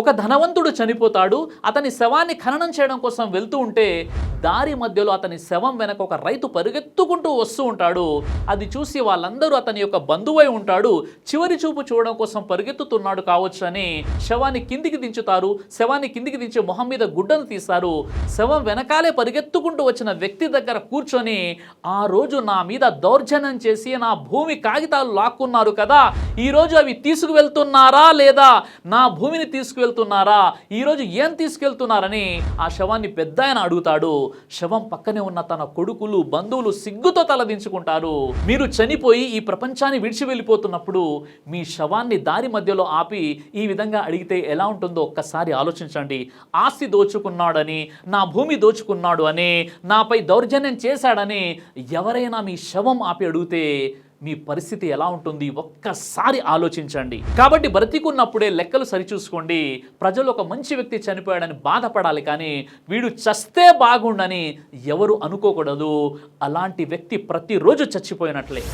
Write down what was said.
ఒక ధనవంతుడు చనిపోతాడు అతని శవాన్ని ఖననం చేయడం కోసం వెళ్తూ ఉంటే దారి మధ్యలో అతని శవం వెనక ఒక రైతు పరిగెత్తుకుంటూ వస్తూ ఉంటాడు. అది చూసి వాళ్ళందరూ అతని యొక్క బంధువై ఉంటాడు. చివరి చూపు చూడడం కోసం పరిగెత్తుతున్నాడు కావచ్చు అని శవాన్ని కిందికి దించుతారు. శవాన్ని కిందికి దించి మొహం మీద గుడ్డను తీస్తారు. శవం వెనకాలే పరిగెత్తుకుంటూ వచ్చిన వ్యక్తి దగ్గర కూర్చొని ఆ రోజు నా మీద దౌర్జన్యం చేసి నా భూమి కాగితాలు లాక్కున్నారు కదా ఈ రోజు అవి తీసుకువెళ్తున్నారా లేదా? నా భూమిని తీసుకువెళ్ ఈ రోజు ఏం తీసుకెళ్తున్నారని ఆ శవాన్ని పెద్ద ఆయన అడుగుతాడు. శవం పక్కనే ఉన్న తన కొడుకులు బంధువులు సిగ్గుతో తలదించుకుంటారు మీరు చనిపోయి ఈ ప్రపంచాన్ని విడిచి వెళ్ళిపోతున్నప్పుడు మీ శవాన్ని దారి మధ్యలో ఆపి ఈ విధంగా అడిగితే ఎలా ఉంటుందో ఒక్కసారి ఆలోచించండి. ఆస్తి దోచుకున్నాడని నా భూమి దోచుకున్నాడు అని నాపై దౌర్జన్యం చేశాడని ఎవరైనా మీ శవం ఆపి అడిగితే మీ పరిస్థితి ఎలా ఉంటుంది? ఒక్కసారి ఆలోచించండి. కాబట్టి బ్రతికున్నప్పుడే లెక్కలు సరిచూసుకోండి. ప్రజలు ఒక మంచి వ్యక్తి చనిపోయాడని బాధపడాలి కానీ వీడు చస్తే బాగుండని ఎవరు అనుకోకూడదు. అలాంటి వ్యక్తి ప్రతిరోజు చచ్చిపోయినట్లే.